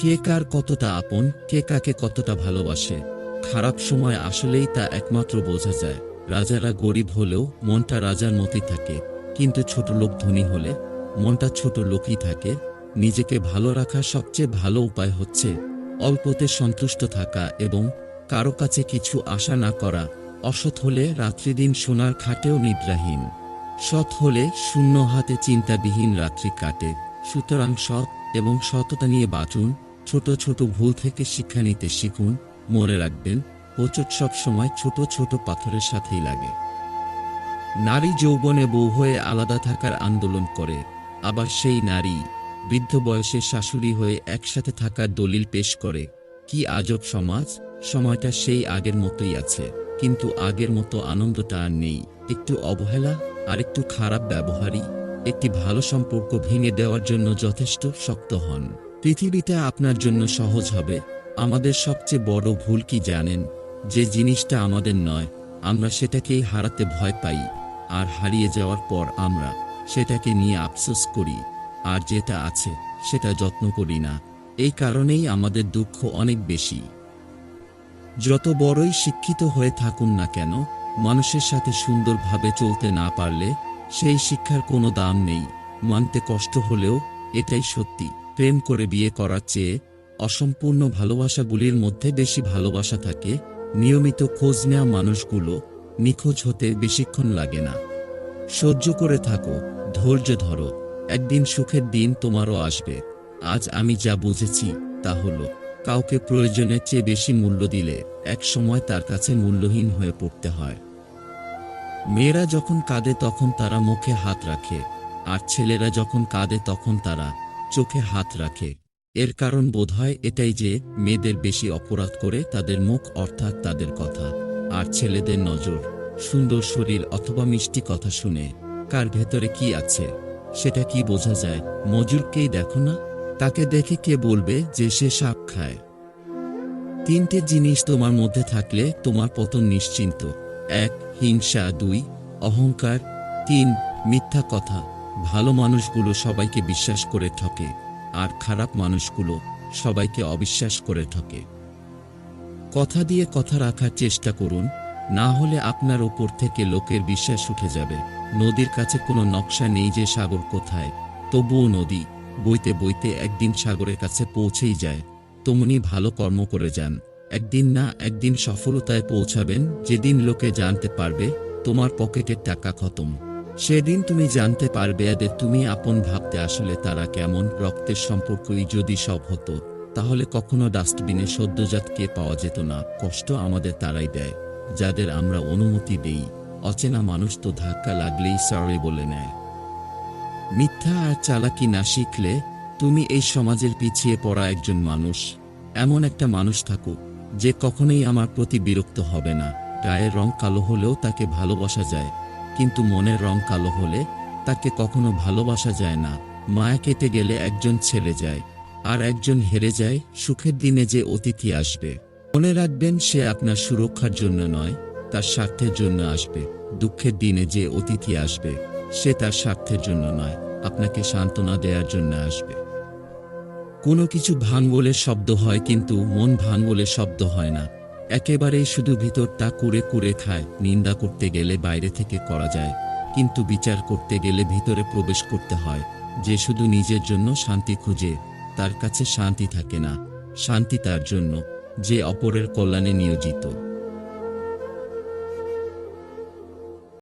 কে কার কতটা আপন, কে কাকে কতটা ভালোবাসে? খারাপ সময় আসলেই তা একমাত্র বোঝা যায়। রাজারা গরিব হলেও মনটা রাজার মতোই থাকে। কিন্তু ছোট লোক ধনী হলে মনটা ছোট লোকই থাকে। নিজেকে ভালো রাখার সবচেয়ে ভালো উপায় হচ্ছে অল্পতে সন্তুষ্ট থাকা এবং কারও কাছে কিছু আশা না করা। অসৎ হলে রাত্রিদিন সোনার খাটেও নিদ্রাহীন। সৎ হলে শূন্য হাতে চিন্তাবিহীন রাত্রি কাটে। সুতরাং সৎ এবং সততা নিয়ে বাঁচুন। ছোট ছোট ভুল থেকে শিক্ষা নিতে শিখুন, মনে রাখবেন হোঁচট সব সময় ছোট ছোট পাথরের সাথেই লাগে। নারী যৌবনে বউ হয়ে আলাদা থাকার আন্দোলন করে, আবার সেই নারী, বৃদ্ধ বয়সে শাশুড়ি হয়ে একসাথে থাকার দলিল পেশ করে। কি আজব সমাজ, সময়টা সেই আগের মতোই আছে, কিন্তু আগের মতো আনন্দটা আর নেই। একটু অবহেলা আর একটু খারাপ ব্যবহারই, একটি ভালো সম্পর্ক ভেঙে দেওয়ার জন্য যথেষ্ট শক্ত হন। পৃথিবীটা আপনার জন্য সহজ হবে। আমাদের সবচেয়ে বড় ভুল কি জানেন? যে জিনিসটা আমাদের নয়, আমরা সেটাকেই হারাতে ভয় পাই। আর হারিয়ে যাওয়ার পর আমরা সেটাকে নিয়ে আফসোস করি। আর যেটা আছে, সেটা যত্ন করি না। এই কারণেই আমাদের দুঃখ অনেক বেশি। যত বড়ই শিক্ষিত হয়ে থাকুন না কেন, মানুষের সাথে সুন্দরভাবে চলতে না পারলে সেই শিক্ষার কোনো দাম নেই। মানতে কষ্ট হলেও এটাই সত্যি। প্রেম করে বিয়ে করার চেয়ে অসম্পূর্ণ ভালোবাসাগুলির মধ্যে বেশি ভালোবাসা থাকে, নিয়মিত খোঁজ নেওয়া মানুষগুলো নিখোঁজ হতে বেশিক্ষণ লাগে না। সহ্য করে থাকো, ধৈর্য ধরো, একদিন সুখের দিন তোমারও আসবে। আজ আমি যা বুঝেছি তা হলো, কাউকে প্রয়োজনের চেয়ে বেশি মূল্য দিলে এক সময় তার কাছে মূল্যহীন হয়ে পড়তে হয়। মেয়েরা যখন কাঁদে তখন তারা মুখে হাত রাখে, আর ছেলেরা যখন কাঁদে তখন তারা চোখে হাত রাখে। এর কারণ বোধহয় এটাই যে, মেয়েদের বেশি অপরাধ করে তাদের মুখ অর্থাৎ তাদের কথা, আর ছেলেদের নজর, সুন্দর শরীর অথবা মিষ্টি কথা শুনে, কার ভেতরে কি আছে, সেটা কি বোঝা যায়, মজুরকেই দেখো না? তাকে দেখে কে বলবে যে সে সাপ খায়? তিনটে জিনিস তোমার মধ্যে থাকলে তোমার পতন নিশ্চিন্ত। এক, হিংসা, দুই, অহংকার, তিন, মিথ্যা কথা। ভালো মানুষগুলো সবাইকে বিশ্বাস করে ঠকে, আর খারাপ মানুষগুলো সবাইকে অবিশ্বাস করে ঠকে। কথা দিয়ে কথা রাখার চেষ্টা করুন, না হলে আপনার ওপর থেকে লোকের বিশ্বাস উঠে যাবে। নদীর কাছে কোনো নকশা নেই যে সাগর কোথায়, তবুও নদী বইতে বইতে একদিন সাগরের কাছে পৌঁছেই যায়। তেমনি ভালো কর্ম করে যান। একদিন না, একদিন সফলতায় পৌঁছাবেন, যেদিন লোকে জানতে পারবে তোমার পকেটের টাকা খতম। সেদিন তুমি জানতে পারবে এদের তুমি আপন ভাবতে আসলে তারা কেমন, রক্তের সম্পর্কই যদি সব হতো, তাহলে কখনো ডাস্টবিনে সদ্যজাতকে পাওয়া যেত না, কষ্ট আমাদের তারাই দেয়, যাদের আমরা অনুমতি দেই। অচেনা মানুষ তো ধাক্কা লাগলেই সরি বলে নেয়। মিথ্যা আর চালাকি না শিখলে তুমি এই সমাজের পিছিয়ে পড়া একজন মানুষ। এমন একটা মানুষ থাকুক, যে কখনোই আমার প্রতি বিরক্ত হবে না। গায়ের রং কালো হলেও তাকে ভালোবাসা যায়। কিন্তু মনের রং কালো হলে তাকে কখনো ভালোবাসা যায় না। মায়া কেটে গেলে একজন ছেলে যায়, আর একজন হেরে যায় সুখের দিনে যে অতিথি আসবে। মনে রাখবেন, সে আপনার সুরক্ষার জন্য নয়, তার স্বার্থের জন্য আসবে। দুঃখের দিনে যে অতিথি আসবে, সে তার স্বার্থের জন্য নয়, আপনাকে সান্ত্বনা দেওয়ার জন্য আসবে। কোনো কিছু ভাঙ বলে শব্দ হয়, কিন্তু মন ভাঙ বলে শব্দ হয় না। একেবারেই শুধু ভিতরটা কুড়ে কুড়ে খায়। নিন্দা করতে গেলে বাইরে থেকে করা যায়। কিন্তু বিচার করতে গেলে ভিতরে প্রবেশ করতে হয়। যে শুধু নিজের জন্য শান্তি খুঁজে, তার কাছে শান্তি থাকে না। শান্তি তার জন্য, যে অপরের কল্যাণে নিয়োজিত।